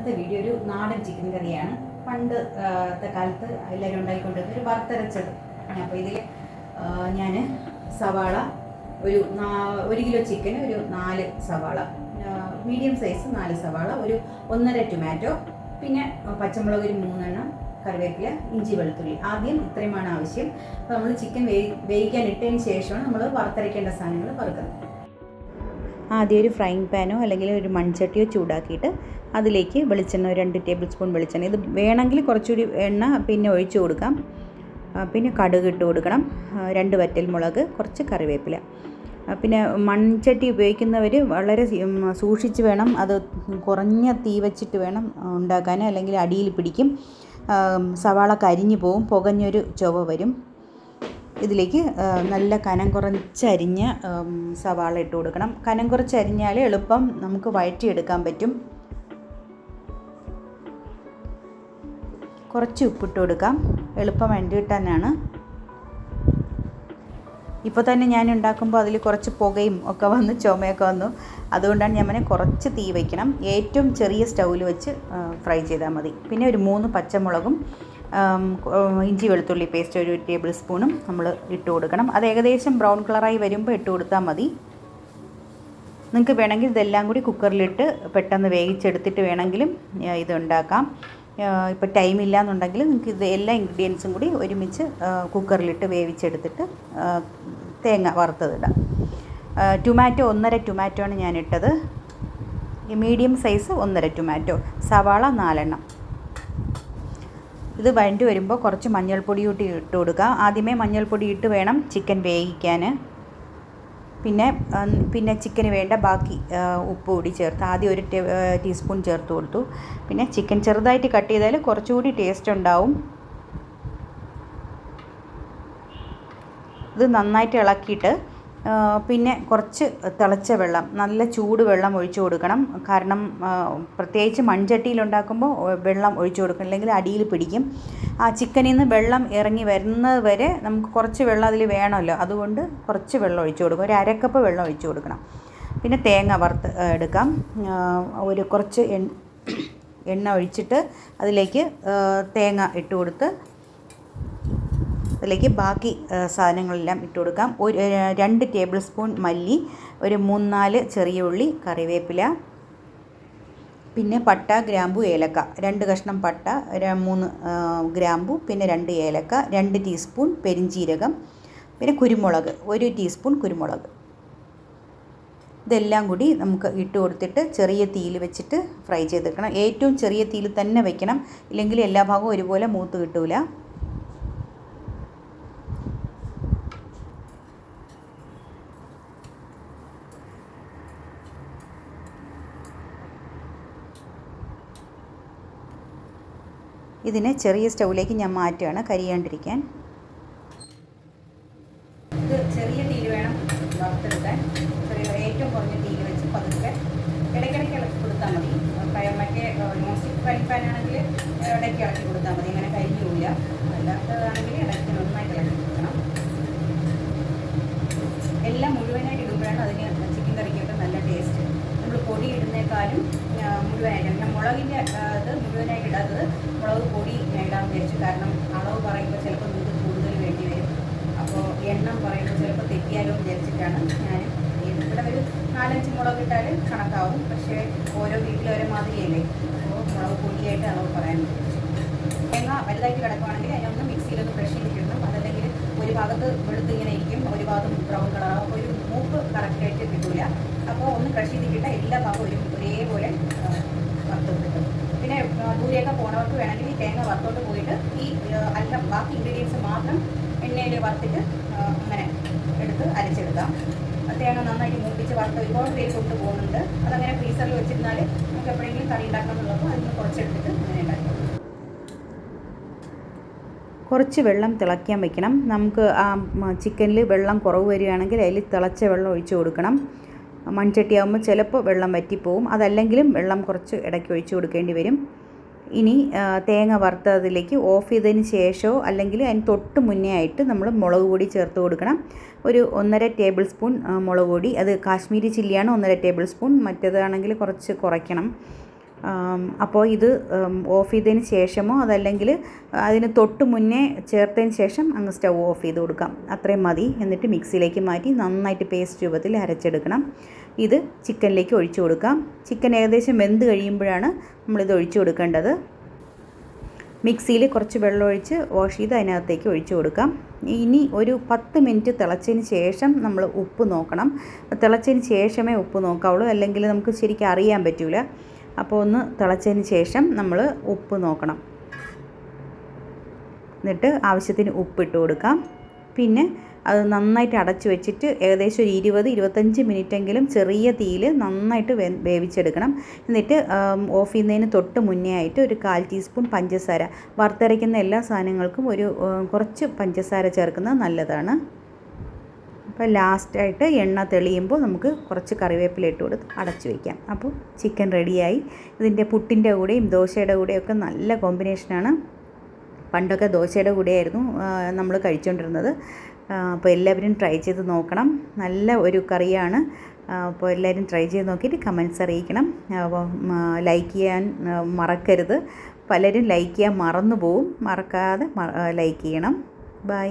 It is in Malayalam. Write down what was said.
ഇന്നത്തെ വീഡിയോ ഒരു നാടൻ ചിക്കൻ കറിയാണ്. പണ്ടത്തെ കാലത്ത് എല്ലാവരും ഉണ്ടാക്കിക്കൊണ്ടിരുന്ന ഒരു വറുത്തരച്ചത്. അപ്പോൾ ഇതിൽ ഞാൻ സവാള ഒരു ഒരു കിലോ ചിക്കൻ ഒരു നാല് സവാള. മീഡിയം സൈസ് നാല് സവാള ഒരു ഒന്നര ടൊമാറ്റോ പിന്നെ പച്ചമുളക് ഒരു മൂന്നെണ്ണം കറിവേപ്പില ഇഞ്ചി വെളുത്തുള്ളി. ആദ്യം ഇത്രയുമാണ് ആവശ്യം. അപ്പോൾ നമ്മൾ ചിക്കൻ വേവിക്കാൻ ഇട്ടതിന് ശേഷമാണ് നമ്മൾ വറുത്തരയ്ക്കേണ്ട സാധനങ്ങൾ വറുക്കുന്നത്. ആദ്യം ഒരു ഫ്രൈങ് പാനോ അല്ലെങ്കിൽ ഒരു മൺചട്ടിയോ ചൂടാക്കിയിട്ട് അതിലേക്ക് വെളിച്ചെണ്ണ ഒരു രണ്ട് ടേബിൾ സ്പൂൺ വെളിച്ചെണ്ണ. ഇത് വേണമെങ്കിൽ കുറച്ചുകൂടി എണ്ണ പിന്നെ ഒഴിച്ചു കൊടുക്കാം. പിന്നെ കടുക് ഇട്ട് കൊടുക്കണം. രണ്ട് വറ്റൽ മുളക് കുറച്ച് കറിവേപ്പില. പിന്നെ മൺചട്ടി ഉപയോഗിക്കുന്നവർ വളരെ സൂക്ഷിച്ച് വേണം. അത് കുറഞ്ഞ തീ വെച്ചിട്ട് വേണം ഉണ്ടാക്കാൻ. അല്ലെങ്കിൽ അടിയിൽ പിടിക്കും. സവാള കരിഞ്ഞു പോവും. പുകഞ്ഞൊരു ചുവ വരും. ഇതിലേക്ക് നല്ല കനം കുറച്ചരിഞ്ഞ സവാള ഇട്ട് കൊടുക്കണം. കനം കുറച്ചരിഞ്ഞാൽ എളുപ്പം നമുക്ക് വഴറ്റിയെടുക്കാൻ പറ്റും. കുറച്ച് ഉപ്പിട്ട് കൊടുക്കാം. എളുപ്പം വേണ്ടിയിട്ട് കിട്ടാനാണ്. ഇപ്പോൾ തന്നെ ഞാൻ ഉണ്ടാക്കുമ്പോൾ അതിൽ കുറച്ച് പുകയും ഒക്കെ വന്ന് ചുമയൊക്കെ വന്നു. അതുകൊണ്ടാണ് ഞാൻ പറഞ്ഞത് കുറച്ച് തീ വയ്ക്കണം. ഏറ്റവും ചെറിയ സ്റ്റൗവിൽ വെച്ച് ഫ്രൈ ചെയ്താൽ മതി. പിന്നെ ഒരു മൂന്ന് പച്ചമുളകും ഇഞ്ചി വെളുത്തുള്ളി പേസ്റ്റ് ഒരു ടേബിൾ സ്പൂണും നമ്മൾ ഇട്ട് കൊടുക്കണം. അത് ഏകദേശം ബ്രൗൺ കളറായി വരുമ്പോൾ ഇട്ട് കൊടുത്താൽ മതി. നിങ്ങൾക്ക് വേണമെങ്കിൽ ഇതെല്ലാം കൂടി കുക്കറിലിട്ട് പെട്ടെന്ന് വേവിച്ചെടുത്തിട്ട് വേണമെങ്കിലും ഇതുണ്ടാക്കാം. ഇപ്പോൾ ടൈം ഇല്ല എന്നുണ്ടെങ്കിൽ നിങ്ങൾക്ക് ഇത് എല്ലാ ഇൻഗ്രീഡിയൻസും കൂടി ഒരുമിച്ച് കുക്കറിലിട്ട് വേവിച്ചെടുത്തിട്ട് തേങ്ങ വറുത്തതിടാം. ടൊമാറ്റോ ഒന്നര ടൊമാറ്റോ ആണ് ഞാൻ ഇട്ടത് മീഡിയം സൈസ് ഒന്നര ടൊമാറ്റോ സവാള നാലെണ്ണം. ഇത് വഴണ്ടി വരുമ്പോൾ കുറച്ച് മഞ്ഞൾപ്പൊടി കൂട്ടി ഇട്ട് കൊടുക്കുക. ആദ്യമേ മഞ്ഞൾപ്പൊടി ഇട്ട് വേണം ചിക്കൻ വേവിക്കാൻ. പിന്നെ പിന്നെ ചിക്കന് വേണ്ട ബാക്കി ഉപ്പ് കൂടി ചേർത്ത് ആദ്യം ഒരു ടീസ്പൂൺ ചേർത്ത് കൊടുത്തു. പിന്നെ ചിക്കൻ ചെറുതായിട്ട് കട്ട് ചെയ്താൽ കുറച്ചുകൂടി ടേസ്റ്റ് ഉണ്ടാവും. ഇത് നന്നായിട്ട് ഇളക്കിയിട്ട് പിന്നെ കുറച്ച് തിളച്ച വെള്ളം നല്ല ചൂട് വെള്ളം ഒഴിച്ചു കൊടുക്കണം. കാരണം പ്രത്യേകിച്ച് മൺചട്ടിയിലുണ്ടാക്കുമ്പോൾ വെള്ളം ഒഴിച്ചു കൊടുക്കണം അല്ലെങ്കിൽ അടിയിൽ പിടിക്കും. ആ ചിക്കനിൽ നിന്ന് വെള്ളം ഇറങ്ങി വരുന്നത് വരെ നമുക്ക് കുറച്ച് വെള്ളം അതിൽ വേണമല്ലോ. അതുകൊണ്ട് കുറച്ച് വെള്ളം ഒഴിച്ചു കൊടുക്കും. ഒരു അരക്കപ്പ് വെള്ളം ഒഴിച്ചു കൊടുക്കണം. പിന്നെ തേങ്ങ വറുത്ത് എടുക്കാം. ഒരു കുറച്ച് എണ്ണ എണ്ണ ഒഴിച്ചിട്ട് അതിലേക്ക് തേങ്ങ ഇട്ട് കൊടുത്ത് അതിലേക്ക് ബാക്കി സാധനങ്ങളെല്ലാം ഇട്ട് കൊടുക്കാം. ഒരു രണ്ട് ടേബിൾ സ്പൂൺ മല്ലി ഒരു മൂന്നാൽ ചെറിയ ഉള്ളി കറിവേപ്പില പിന്നെ പട്ട ഗ്രാമ്പു ഏലക്ക. രണ്ട് കഷ്ണം പട്ട മൂന്ന് ഗ്രാമ്പു പിന്നെ രണ്ട് ഏലക്ക രണ്ട് ടീസ്പൂൺ പെരിഞ്ചീരകം പിന്നെ കുരുമുളക് ഒരു ടീസ്പൂൺ കുരുമുളക്. ഇതെല്ലാം കൂടി നമുക്ക് ഇട്ട് കൊടുത്തിട്ട് ചെറിയ തീയിൽ വെച്ചിട്ട് ഫ്രൈ ചെയ്തെടുക്കണം. ഏറ്റവും ചെറിയ തീയിൽ തന്നെ വെക്കണം. ഇല്ലെങ്കിൽ എല്ലാ ഭാഗവും ഒരുപോലെ മൂത്ത് കിട്ടൂല. ഇതിനെ ചെറിയ സ്റ്റൗവിലേക്ക് ഞാൻ മാറ്റുകയാണ് കരിയാണ്ടിരിക്കാൻ. ഇത് ചെറിയ വേണം ചെറിയ കുറഞ്ഞ വെച്ച് എല്ലാം മുഴുവനായിട്ട് നല്ല ടേസ്റ്റ്. നമ്മൾ പൊടി മുളകിന്റെ ആ, ഇത് മുഴുവനായിട്ട് ഇടാത്തത് മുളക് പൊടി ഞാൻ ഇടാൻ വിചാരിച്ചു കാരണം അളവ് പറയുമ്പോൾ ചിലപ്പോൾ നിങ്ങൾക്ക് കൂടുതൽ വേണ്ടി വരും അപ്പോൾ എണ്ണം പറയുമ്പോൾ എന്ന് വിചാരിച്ചിട്ടാണ് ഞാൻ ഇവിടെ ഒരു നാലഞ്ച് മുളക് ഇട്ടാൽ കണക്കാവും. പക്ഷേ ഓരോ വീട്ടിലും ഓരോ മാതിരിയല്ലേ? അപ്പോൾ മുളക് പൊടിയായിട്ട് അളവ് പറയാൻ തേങ്ങ വലുതായിട്ട് കിടക്കുവാണെങ്കിൽ അതിനൊന്ന് മിക്സിയിലൊന്ന് ഫ്രഷ് ചെയ്തിട്ടിടണം അതല്ലെങ്കിൽ ഒരു ഭാഗത്ത് വെളുത്ത് ഇങ്ങനെ ഇരിക്കും ഒരു ഭാഗത്ത് ബ്രൗൺ അപ്പോൾ ഒരു മൂപ്പ് കറക്റ്റായിട്ട് കിട്ടില്ല അപ്പോൾ ഒന്ന് ക്രഷ് ചെയ്തിട്ട് എല്ലാ ഭാഗവും ഒരു ഒരേപോലെ വറുത്തോട്ട് പിന്നെ ദൂരെയൊക്കെ പോണവർക്ക് വേണമെങ്കിൽ ഈ തേങ്ങ വറുത്തോട്ട് പോയിട്ട് ഈ അല്ല ബാക്കി ഇൻഗ്രീഡിയൻസ് മാത്രം എണ്ണയിൽ വറുത്തിട്ട് അങ്ങനെ എടുത്ത് അരച്ചെടുക്കാം. തേങ്ങ നന്നായിട്ട് മൂപ്പിച്ച് വറുത്ത് ഒരുപാട് പേര് കൊണ്ട് പോകുന്നുണ്ട്. അതങ്ങനെ ഫ്രീസറിൽ വെച്ചിരുന്നാൽ നമുക്ക് എപ്പോഴെങ്കിലും കറി ഉണ്ടാക്കണമെന്നുള്ളപ്പോൾ നിന്ന് കുറച്ചെടുത്തിട്ട് അങ്ങനെ ഉണ്ടാക്കാം. കുറച്ച് വെള്ളം തിളയ്ക്കാൻ വെക്കണം. നമുക്ക് ആ ചിക്കനിൽ വെള്ളം കുറവ് വരികയാണെങ്കിൽ അതിൽ തിളച്ച വെള്ളം ഒഴിച്ചു കൊടുക്കണം. മൺചട്ടിയാകുമ്പോൾ ചിലപ്പോൾ വെള്ളം വറ്റിപ്പോവും. അതല്ലെങ്കിലും വെള്ളം കുറച്ച് ഇടയ്ക്ക് ഒഴിച്ചു കൊടുക്കേണ്ടി വരും. ഇനി തേങ്ങ വറുത്തതിലേക്ക് ഓഫ് ചെയ്തതിന് ശേഷമോ അല്ലെങ്കിൽ അതിന് തൊട്ട് മുന്നേ ആയിട്ട് നമ്മൾ മുളക് പൊടി ചേർത്ത് കൊടുക്കണം. ഒരു ഒന്നര ടേബിൾ സ്പൂൺ മുളക് പൊടി. അത് കാശ്മീരി ചില്ലിയാണ് ഒന്നര ടേബിൾ സ്പൂൺ മറ്റേതാണെങ്കിൽ കുറച്ച് കുറയ്ക്കണം. അപ്പോൾ ഇത് ഓഫ് ചെയ്തതിന് ശേഷമോ അതല്ലെങ്കിൽ അതിന് തൊട്ട് മുന്നേ ചേർത്തതിന് ശേഷം അങ്ങ് സ്റ്റൗ ഓഫ് ചെയ്ത് കൊടുക്കാം. അത്രയും മതി. എന്നിട്ട് മിക്സിയിലേക്ക് മാറ്റി നന്നായിട്ട് പേസ്റ്റ് രൂപത്തിൽ അരച്ചെടുക്കണം. ഇത് ചിക്കനിലേക്ക് ഒഴിച്ചു കൊടുക്കാം. ചിക്കൻ ഏകദേശം വെന്ത് കഴിയുമ്പോഴാണ് നമ്മളിത് ഒഴിച്ചു കൊടുക്കേണ്ടത്. മിക്സിയിൽ കുറച്ച് വെള്ളം ഒഴിച്ച് വാഷ് ചെയ്ത് അതിനകത്തേക്ക് ഒഴിച്ചു കൊടുക്കാം. ഇനി ഒരു പത്ത് മിനിറ്റ് തിളച്ചതിന് ശേഷം നമ്മൾ ഉപ്പ് നോക്കണം. തിളച്ചതിന് ശേഷമേ ഉപ്പ് നോക്കാവുള്ളൂ. അല്ലെങ്കിൽ നമുക്ക് ശരിക്കും അറിയാൻ പറ്റില്ല അപ്പോൾ ഒന്ന് തിളച്ചതിന് ശേഷം നമ്മൾ ഉപ്പ് നോക്കണം. എന്നിട്ട് ആവശ്യത്തിന് ഉപ്പിട്ട് കൊടുക്കാം. പിന്നെ അത് നന്നായിട്ട് അടച്ചു വെച്ചിട്ട് ഏകദേശം ഒരു ഇരുപത് ഇരുപത്തഞ്ച് മിനിറ്റെങ്കിലും ചെറിയ തീയിൽ നന്നായിട്ട് വേ വേവിച്ചെടുക്കണം. എന്നിട്ട് ഓഫ് ചെയ്യുന്നതിന് തൊട്ട് മുന്നേ ആയിട്ട് ഒരു കാൽ ടീസ്പൂൺ പഞ്ചസാര. വറുത്തരയ്ക്കുന്ന എല്ലാ സാധനങ്ങൾക്കും ഒരു കുറച്ച് പഞ്ചസാര ചേർക്കുന്നത് നല്ലതാണ്. അപ്പോൾ ലാസ്റ്റായിട്ട് എണ്ണ തെളിയുമ്പോൾ നമുക്ക് കുറച്ച് കറിവേപ്പില ഇട്ട് കൊടുത്ത് അടച്ചു വയ്ക്കാം. അപ്പോൾ ചിക്കൻ റെഡിയായി. ഇതിന്റെ പുട്ടിന്റെ കൂടെയും ദോശയുടെ കൂടെയും ഒക്കെ നല്ല കോമ്പിനേഷനാണ്. പണ്ടൊക്കെ ദോശയുടെ കൂടെയായിരുന്നു നമ്മൾ കഴിച്ചുകൊണ്ടിരുന്നത്. അപ്പോൾ എല്ലാവരും ട്രൈ ചെയ്ത് നോക്കണം. നല്ല ഒരു കറിയാണ്. അപ്പോൾ എല്ലാവരും ട്രൈ ചെയ്ത് നോക്കിയിട്ട് കമൻസ് അറിയിക്കണം. ലൈക്ക് ചെയ്യാൻ മറക്കരുത്. പലരും ലൈക്ക് ചെയ്യാൻ മറന്നു പോവും. മറക്കാതെ ലൈക്ക് ചെയ്യണം. ബൈ.